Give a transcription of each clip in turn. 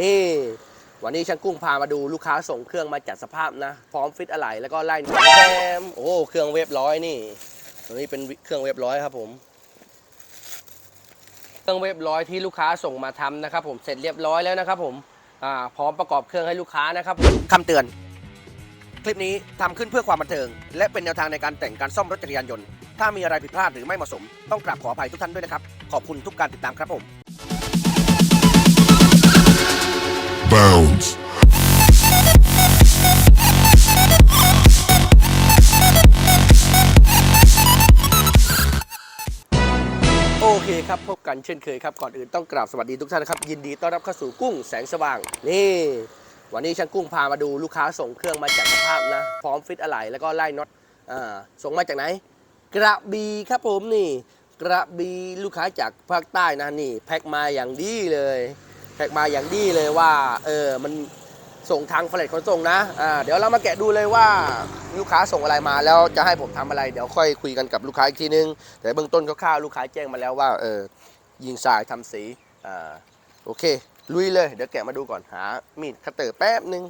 นี่วันนี้ช่างกุ้งพามาดูลูกค้าส่งเครื่องมาจัดสภาพนะ พร้อมฟิตอะไหล่แล้วก็ไล่แถมโอ้เครื่องเวฟร้อยนี่ตัวนี้เป็นเครื่องเวฟร้อยครับผม เครื่องเวฟร้อยที่ลูกค้าส่งมาทำนะครับ ผมเสร็จเรียบร้อยแล้วนะครับ ผมอ่าพร้อมประกอบเครื่องให้ลูกค้านะครับผมคำเตือน คลิปนี้ทำขึ้นเพื่อความบันเทิง และเป็นแนวทางในการแต่งการซ่อมรถจักรยานยนต์ถ้ามีอะไรผิดพลาดหรือไม่เหมาะสม ต้องกราบขออภัยทุกท่านด้วยนะครับขอบคุณทุกการติดตามครับผม Bounds. โอเคครับ พบกันเช่นเคยครับ ก่อนอื่นต้องกราบสวัสดีทุกท่านนะครับ ยินดีต้อนรับเข้าสู่กุ้งแสงสว่าง นี่ วันนี้ช่างกุ้งพามาดูลูกค้าส่งเครื่องมาจากสภาพนะ พร้อมฟิตอะไหล่แล้วก็ไล่น็อตอ่าส่งมาจากไหน กระบี่ครับผมนี่ กระบี่ลูกค้าจากภาคใต้นะนี่ แพ็คมาอย่างดีเลย แพ็คมาอย่างดีเลยว่าเออมันส่งทางเฟลตขนส่งนะอ่าเดี๋ยวเรามาแกะดูเลยว่าลูกค้าส่งอะไรมาแล้วจะให้ผมทำอะไรเดี๋ยวค่อยคุยกันกับลูกค้าอีกทีนึง แต่เบื้องต้นคร่าวๆลูกค้าแจ้งมาแล้วว่าเออยิงทรายทำสีอ่าโอเค ลุยเลยเดี๋ยวแกะมาดูก่อนหามีดคัตเตอร์แป๊บนึง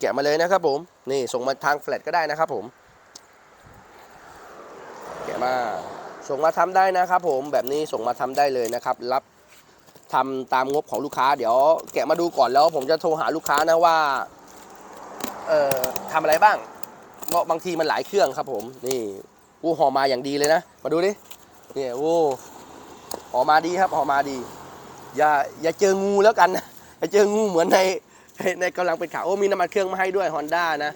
แกะมาเลยนะครับผม นี่ส่งมาทางแฟลตก็ได้นะครับผม แกะมา ส่งมาทำได้นะครับ ผมแบบนี้ส่งมาทำได้เลยนะครับ รับทำตามงบของลูกค้า เดี๋ยวแกะมาดูก่อนแล้ว ผมจะโทรหาลูกค้านะว่าเอ่อทำอะไรบ้างเพราะบางทีมันหลายเครื่องครับ ผมนี่อู้ห่อมาอย่างดีเลยนะมาดูดิเนี่ยโอ้ห่อมาดีครับห่อมาดี อย่าอย่าเจองูแล้วกันนะอย่าเจองูเหมือนในในกำลังเป็นข่าวโอ้มีน้ำมันเครื่องมาให้ด้วย Honda นะ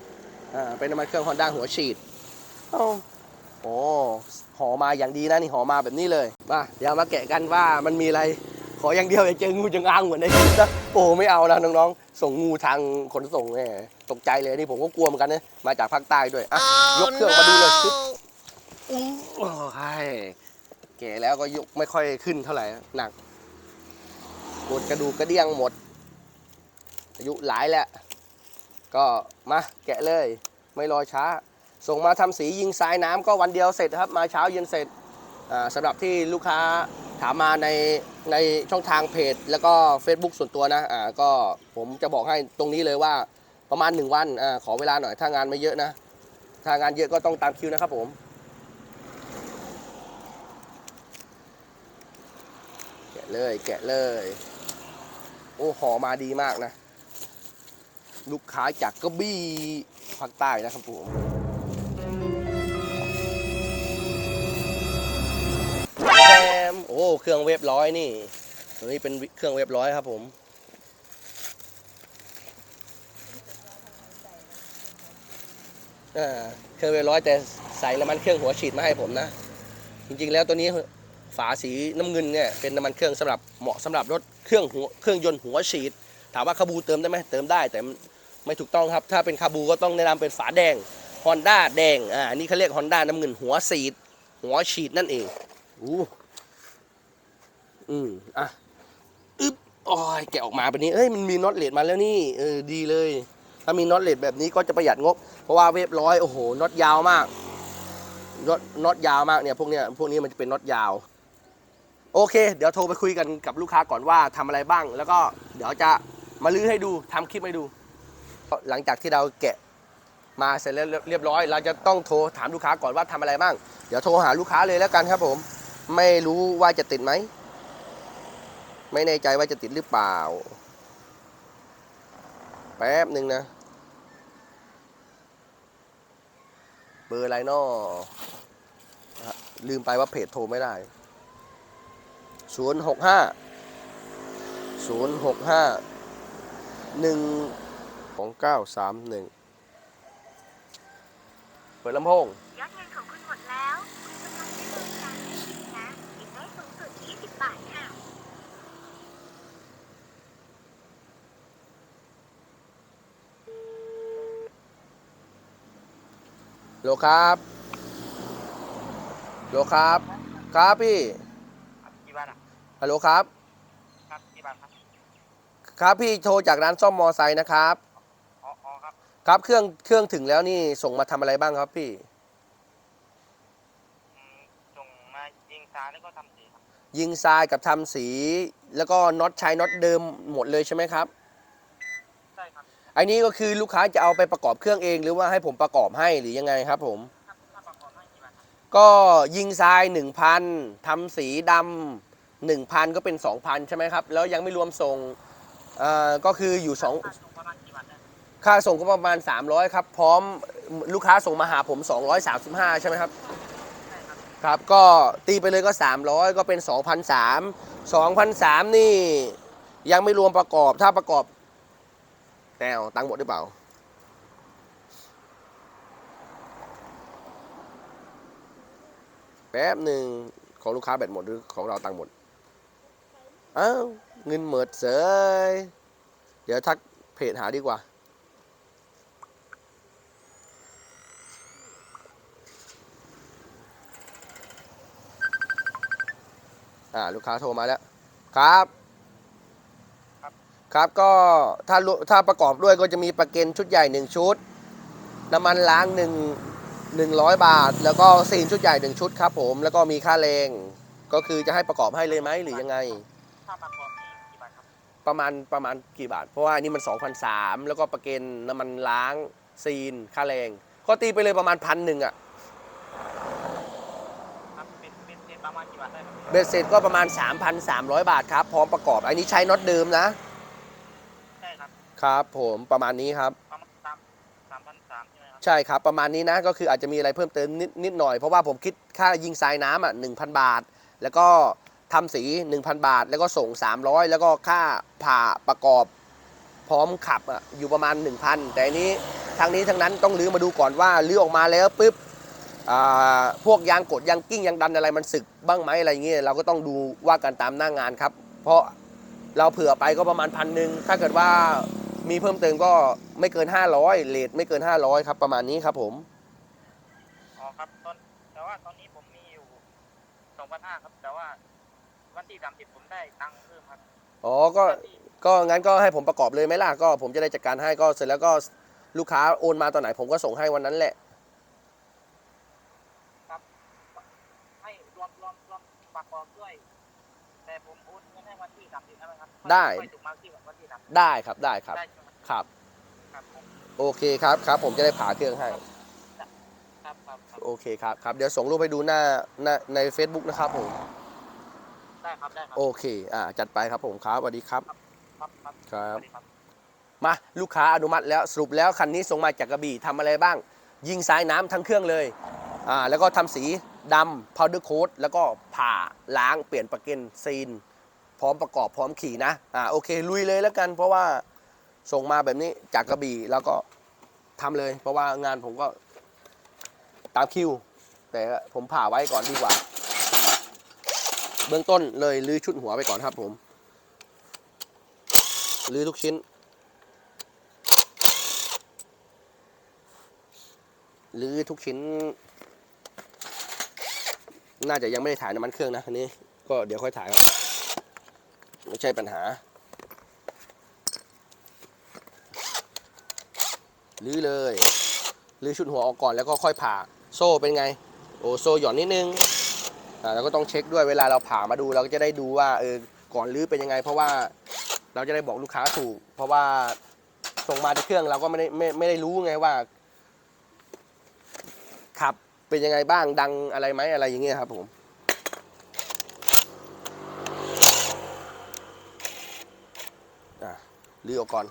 อ่าเป็นน้ำมันเครื่อง Honda หัวฉีดเอ้า โอ้ห่อมาอย่างดีนะนี่ห่อมาแบบนี้เลยมาเดี๋ยวมาแกะกันว่ามันมีอะไร ขออย่างเดียวอย่าเจองูจงอางเหมือนในคลิปนะโอ้ไม่เอานะน้องๆ ส่งงูทางขนส่งเนี่ยตกใจเลยนี่ผมก็กลัวเหมือนกันนะมาจากภาคใต้ด้วยอะยกเครื่องมาดูเลยปึ๊บอู้โอ้ยแก่แล้วก็ยกไม่ค่อยขึ้นเท่าไหร่หนักปวดกระดูกกระเดี่ยงหมด อายุหลายแล้วก็มาแกะเลย ไม่รอช้า ส่งมาทำสียิงทรายน้ำก็วันเดียวเสร็จครับ มาเช้าเย็นเสร็จอ่าสำหรับที่ลูกค้าถามมาในในช่องทางเพจ แล้วก็ Facebook ส่วนตัวนะอ่าก็ผมจะบอกให้ตรงนี้เลยว่าประมาณ 1 วันอาขอเวลาหน่อยถ้างานไม่เยอะนะ ถ้างานเยอะก็ต้องตามคิวนะครับผมแกะเลยแกะเลย โอ้หอมาดีมากนะ ลูกค้าจากกระบี่ภาคใต้นะครับผม อ้เครื่องเวฟร้อยนี่ตัวนี้เป็นเครื่องเวฟร้อยครับผม เครื่องเวฟร้อยแต่ใส่น้ำมันเครื่องหัวฉีดมาให้ผมนะ จริงๆแล้วตัวนี้ฝาสีน้ำเงินเนี่ยเป็นน้ำมันเครื่องสำหรับเหมาะสำหรับรถเครื่องหัวเครื่องยนต์หัวฉีด ถามว่าคาบูเติมได้ไหมเติมได้แต่ไม่ถูกต้องครับถ้าเป็นคาบูก็ต้องแนะนำเป็นฝาแดง Honda แดงอ่านี่เขาเรียก Honda น้ำเงินหัวสีด หัวฉีดนั่นเองอู้ อืมอะอึ๊บอ้ยแกะออกมาแบบนี้เอ้ยมันมีน็อตเลดมาแล้วนี่เออดีเลย ถ้ามีน็อตเลดแบบนี้ก็จะประหยัดงบ เพราะว่าเวฟร้อยโอ้โหน็อตยาวมากน็อตน็อตยาวมากเนี่ยพวกเนี้ยพวกนี้มันจะเป็นน็อตยาว โอเค เดี๋ยวโทรไปคุยกันกับลูกค้าก่อนว่าทำอะไรบ้าง แล้วก็เดี๋ยวจะมาลื้อให้ดูทำคลิปให้ดู หลังจากที่เราแกะมาเสร็จแล้วเรียบร้อย เราจะต้องโทรถามลูกค้าก่อนว่าทำอะไรบ้าง เดี๋ยวโทรหาลูกค้าเลยแล้วกันครับผม ไม่รู้ว่าจะติดไหม ไม่แน่ใจว่าจะติดหรือเปล่า แป๊บหนึ่งนะ เบอร์อะไรนอลืมไปว่าเพจโทรไม่ได้ศูนย์หกห้าศูนย์หกห้าหนึ่งของเก้าสามหนึ่งเปิดลำโพงยอดเงินของคุณหมดแล้ว คุณกำลังได้บริการนะอีกได้สูงสุด20บาทค่ะ โลครับโลครับ ครับพี่ครับกี่บาทอะฮัลโหลครับ ครับกี่บาทครับครับพี่โทรจากร้านซ่อมมอไซค์นะครับ อ๋ออ๋อครับครับเครื่องเครื่องถึงแล้วนี่ส่งมาทำอะไรบ้างครับพี่ อืมส่งมายิงตาแล้วก็ทำสีครับยิงทรายกับทำสี แล้วก็น็อตใช้น็อตเดิมหมดเลยใช่ไหมครับใช่ครับ อันนี้ก็คือลูกค้าจะเอาไปประกอบเครื่องเองหรือว่าให้ผมประกอบให้หรือยังไงครับผม ก็ยิงทราย 1,000ทำสีดำ1,000 ก็เป็น 2,000 ใช่ไหมครับ แล้วยังไม่รวมส่งอ่อก็คืออยู่ส่งประมาณกี่บาทได้2ค่าส่งก็ประมาณ 300 ครับ พร้อมลูกค้าส่งมาหาผม 235 ใช่ไหมครับใช่ครับครับ ก็ตีไปเลยก็ 300 ก็เป็น 2,003 2,003 นี่ยังไม่รวมประกอบถ้าประกอบ แนวตังค์หมดหรือเปล่า แป๊บหนึ่งของลูกค้าแบตหมดหรือของเราตังค์หมด อ้าวเงินหมดเสยเดี๋ยวทักเพจหาดีกว่า อ่า ลูกค้าโทรมาแล้ว ครับ ครับครับก็ถ้ารู้ถ้าประกอบด้วยก็จะมีประกันชุดใหญ่หนึ่งชุด น้ำมันล้างหนึ่งหนึ่งร้อยบาท แล้วก็ซีนชุดใหญ่หนึ่งชุดครับผมแล้วก็มีค่าแรงก็คือจะให้ประกอบให้เลยไหมหรือยังไงถ้าประกอบนี่กี่บาทครับประมาณประมาณกี่บาท เพราะว่าอันนี่มัน2,003แล้วก็ประกันน้ำมันล้างซีนค่าแรงก็ตีไปเลยประมาณพันหนึ่งอะครับเป็นเป็นเป็นประมาณกี่บาทได้ครับเบ็ดเสร็จก็ประมาณ 3,300 บาทครับ พร้อมประกอบ อันนี้ใช้น็อตเดิมนะใช่ ครับครับผมประมาณนี้ครับ ประมาณสามสามพันสามใช่ไหมครับใช่ครับ ประมาณนี้นะก็คืออาจจะมีอะไรเพิ่มเติมนิดนิดหน่อย เพราะว่าผมคิดค่ายิงทรายน้ำอะ1,000บาท แล้วก็ทำสี 1,000 บาท แล้วก็ส่ง 300 แล้วก็ค่าผ่าประกอบพร้อมขับอะอยู่ประมาณ 1,000 แต่อันนี้ทางนี้ทางนั้นต้องลื้อมาดูก่อนว่าลื้อออกมาแล้วปุ๊บอ่าพวกยางกดยางกิ้งยางดันอะไรมันสึกบ้างไหมอะไรเงี้ยเราก็ต้องดูว่ากันตามหน้างานครับ เพราะเราเผื่อไปก็ประมาณพันหนึ่งถ้าเกิดว่า มีเพิ่มเติมก็ไม่เกิน 500เลทไม่เกิน 500 ครับ ประมาณนี้ครับผม อ๋อครับตอนแต่ว่าตอนนี้ผมมีอยู่สองพันห้าครับ แต่ว่าวันที่สามสิบผมได้ตังค์เพิ่มครับอ๋อ ก็วันที่ก็งั้นก็ให้ผมประกอบเลยไหมล่ะก็ ผมจะได้จัดการให้ก็เสร็จแล้วก็ลูกค้าโอนมาตอนไหนผมก็ส่งให้วันนั้นแหละให้รวมรวมรวมประกอบด้วย แต่ผมโอนเงินให้วันที่สามสิบได้ไหมครับได้ค่อยถูกมาที่วันที่สามสิบได้ครับได้ครับได้ใช่ไหมครับ ครับผมโอเคครับครับ ผมจะได้ผ่าเครื่องให้ ครับครับครับโอเคครับครับเดี๋ยวส่งรูปให้ดูหน้าหน้าใน Facebook นะครับผม ได้ครับได้ครับโอเค อ่า จัดไปครับผมครับสวัสดีครับ ครับครับครับสวัสดีครับ มาลูกค้าอนุมัติแล้วสรุปแล้วคันนี้ส่งมาจากกระบี่ทำอะไรบ้าง ยิงสายน้ำทั้งเครื่องเลยอ่าแล้วก็ทำสี ดำ powder coat แล้วก็ผ่าล้างเปลี่ยนประกันซีน พร้อมประกอบพร้อมขี่นะ อ่าโอเค ลุยเลยแล้วกัน เพราะว่าส่งมาแบบนี้จากกระบี่แล้วก็ทำเลย เพราะว่างานผมก็ตามคิว แต่ผมผ่าไว้ก่อนดีกว่า เบื้องต้นเลยลื้อชุดหัวไปก่อนครับผมลื้อทุกชิ้นหรือทุกชิ้น น่าจะยังไม่ได้ถ่ายน้ำมันเครื่องนะอันนี้ ก็เดี๋ยวค่อยถ่ายครับไม่ใช่ปัญหาลื้อเลยลื้อชุดหัวออกก่อนแล้วก็ค่อยผ่าโซ่เป็นไง โอ้โซ่หย่อนนิดนึงอ่าแล้วก็ต้องเช็คด้วยเวลาเราผ่ามาดูเราก็จะได้ดูว่าเออก่อนลื้อเป็นยังไง เพราะว่าเราจะได้บอกลูกค้าถูก เพราะว่าส่งมาที่เครื่องเราก็ไม่ได้ไม่ไม่ได้รู้ไงว่าขับ เป็นยังไงบ้างดังอะไรไหมอะไรอย่างเงี้ยครับผมอะลื้อออกก่อน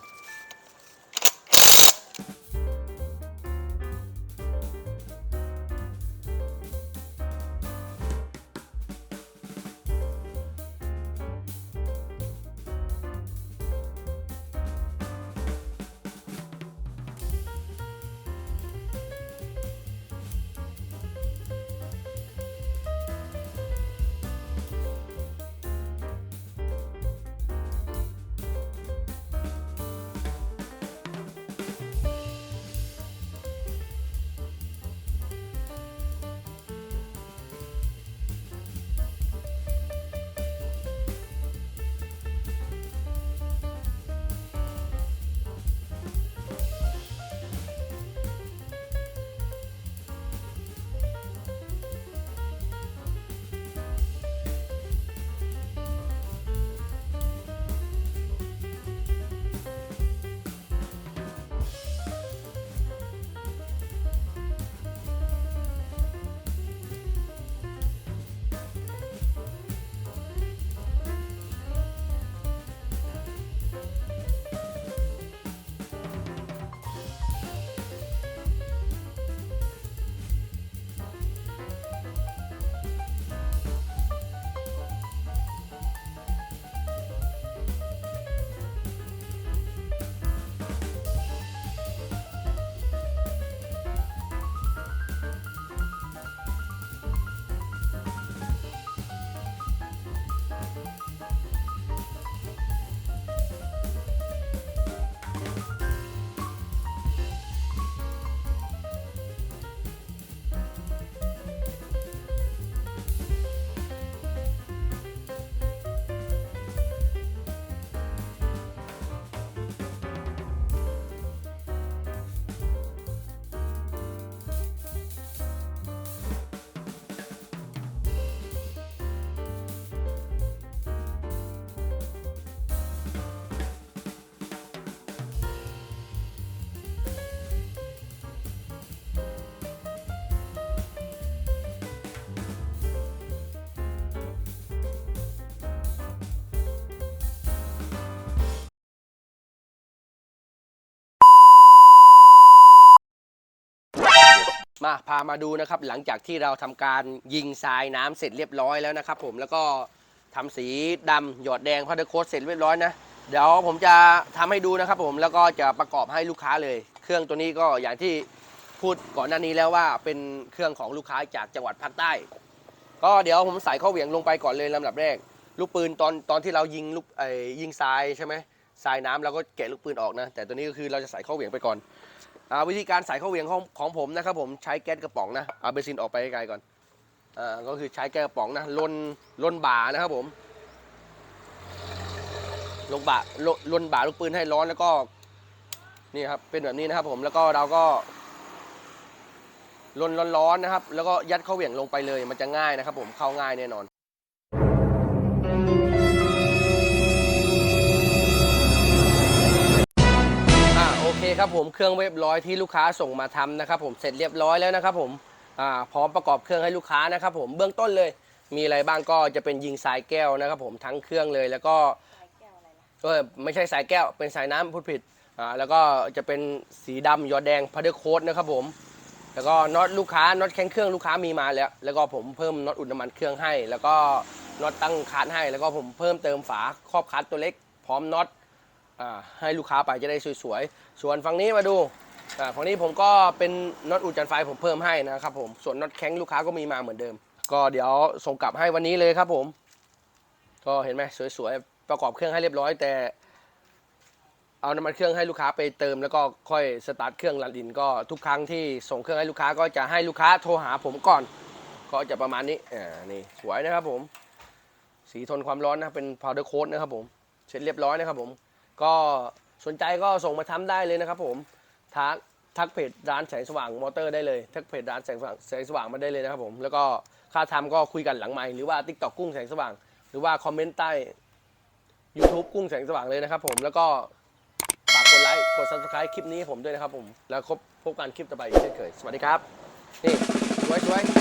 มาพามาดูนะครับหลังจากที่เราทำการยิงทรายน้ำเสร็จเรียบร้อยแล้วนะครับ ผมแล้วก็ทำสีดำหยอดแดงพัดโค้ดเสร็จเรียบร้อยนะเดี๋ยวผมจะทำให้ดูนะครับ ผมแล้วก็จะประกอบให้ลูกค้าเลย เครื่องตัวนี้ก็อย่างที่พูดก่อนหน้านี้แล้วว่าเป็นเครื่องของลูกค้าจากจังหวัดภาคใต้ ก็เดี๋ยวผมใส่ข้อเหวี่ยงลงไปก่อนเลยลำดับแรก ลูกปืนตอนตอนที่เรายิงลูกไอ้ยิงทรายใช่ไหมทรายน้ำเราก็แกะลูกปืนออกนะ แต่ตัวนี้ก็คือเราจะใส่ข้อเหวี่ยงไปก่อน วิธีการใส่ข้อเหวี่ยงของของผมนะครับผมใช้แก๊สกระป๋องนะเอาเบนซินออกไปไกลก่อนอ่าก็คือใช้แก๊สกระป๋องนะลนลนบ่านะครับผมลงบ่าลนลนบ่าลูกปืนให้ร้อนแล้วก็นี่ครับเป็นแบบนี้นะครับผมแล้วก็เราก็ลนร้อนๆนะครับ แล้วก็ยัดข้อเหวี่ยงลงไปเลยมันจะง่ายนะครับ ผมเข้าง่ายแน่นอน อ่าโอเคครับผมเครื่องเรียบร้อยที่ลูกค้าส่งมาทำนะครับผมเสร็จเรียบร้อยแล้วนะครับผมอ่าพร้อมประกอบเครื่องให้ลูกค้านะครับผมเบื้องต้นเลย มีอะไรบ้างก็จะเป็นยิงสายแก้วนะครับผมทั้งเครื่องเลยแล้วก็เออไม่ใช่สายแก้วเป็นสายน้ำพูดผิดอ่าแล้วก็จะเป็นสีดำยอดแดงพัดเดอร์โค้ดนะครับผมแล้วก็น็อตลูกค้าน็อตแข้งเครื่องลูกค้ามีมาแล้ว แล้วก็ผมเพิ่มน็อตอุดน้ำมันเครื่องให้ แล้วก็น็อตตั้งคัสให้ แล้วก็ผมเพิ่มเติมฝาครอบคัสตัวเล็ก พร้อมน็อตอ่า ให้ลูกค้าไปจะได้สวยๆ ส่วนฝั่งนี้มาดูอ่าฝั่งนี้ผมก็เป็นน็อตอุดจันไฟผมเพิ่มให้นะครับผม ส่วนน็อตแข้งลูกค้าก็มีมาเหมือนเดิม ก็เดี๋ยวส่งกลับให้วันนี้เลยครับผม ก็เห็นไหมสวยๆ ประกอบเครื่องให้เรียบร้อยแต่เอาน้ำมันเครื่องให้ลูกค้าไปเติมแล้วก็ค่อยสตาร์ทเครื่องรันอินก็ทุกครั้งที่ส่งเครื่องให้ลูกค้าก็จะให้ลูกค้าโทรหาผมก่อน ก็จะประมาณนี้อ่านี่สวยนะครับผม สีทนความร้อนนะเป็น powder coat นะครับผม เสร็จเรียบร้อยนะครับผม ก็สนใจก็ส่งมาทำได้เลยนะครับผมทักทักเพจร้านแสงสว่างมอเตอร์ได้เลย ทักเพจร้านแสงสว่างแสงสว่างมาได้เลยนะครับผมแล้วก็ค่าทำก็คุยกันหลังไมค์หรือว่า t ิ k t o k กุ้งแสงสว่าง หรือว่าคอมเมนต์ใต้ YouTube กุ้งแสงสว่างเลยนะครับผมแล้วก็ฝากกดไลค์กด subscribe คลิปนี้ให้ผมด้วยนะครับผมแล้วพบพบกันคลิปต่อไปเช่นเคย สวัสดีครับ นี่สวยๆ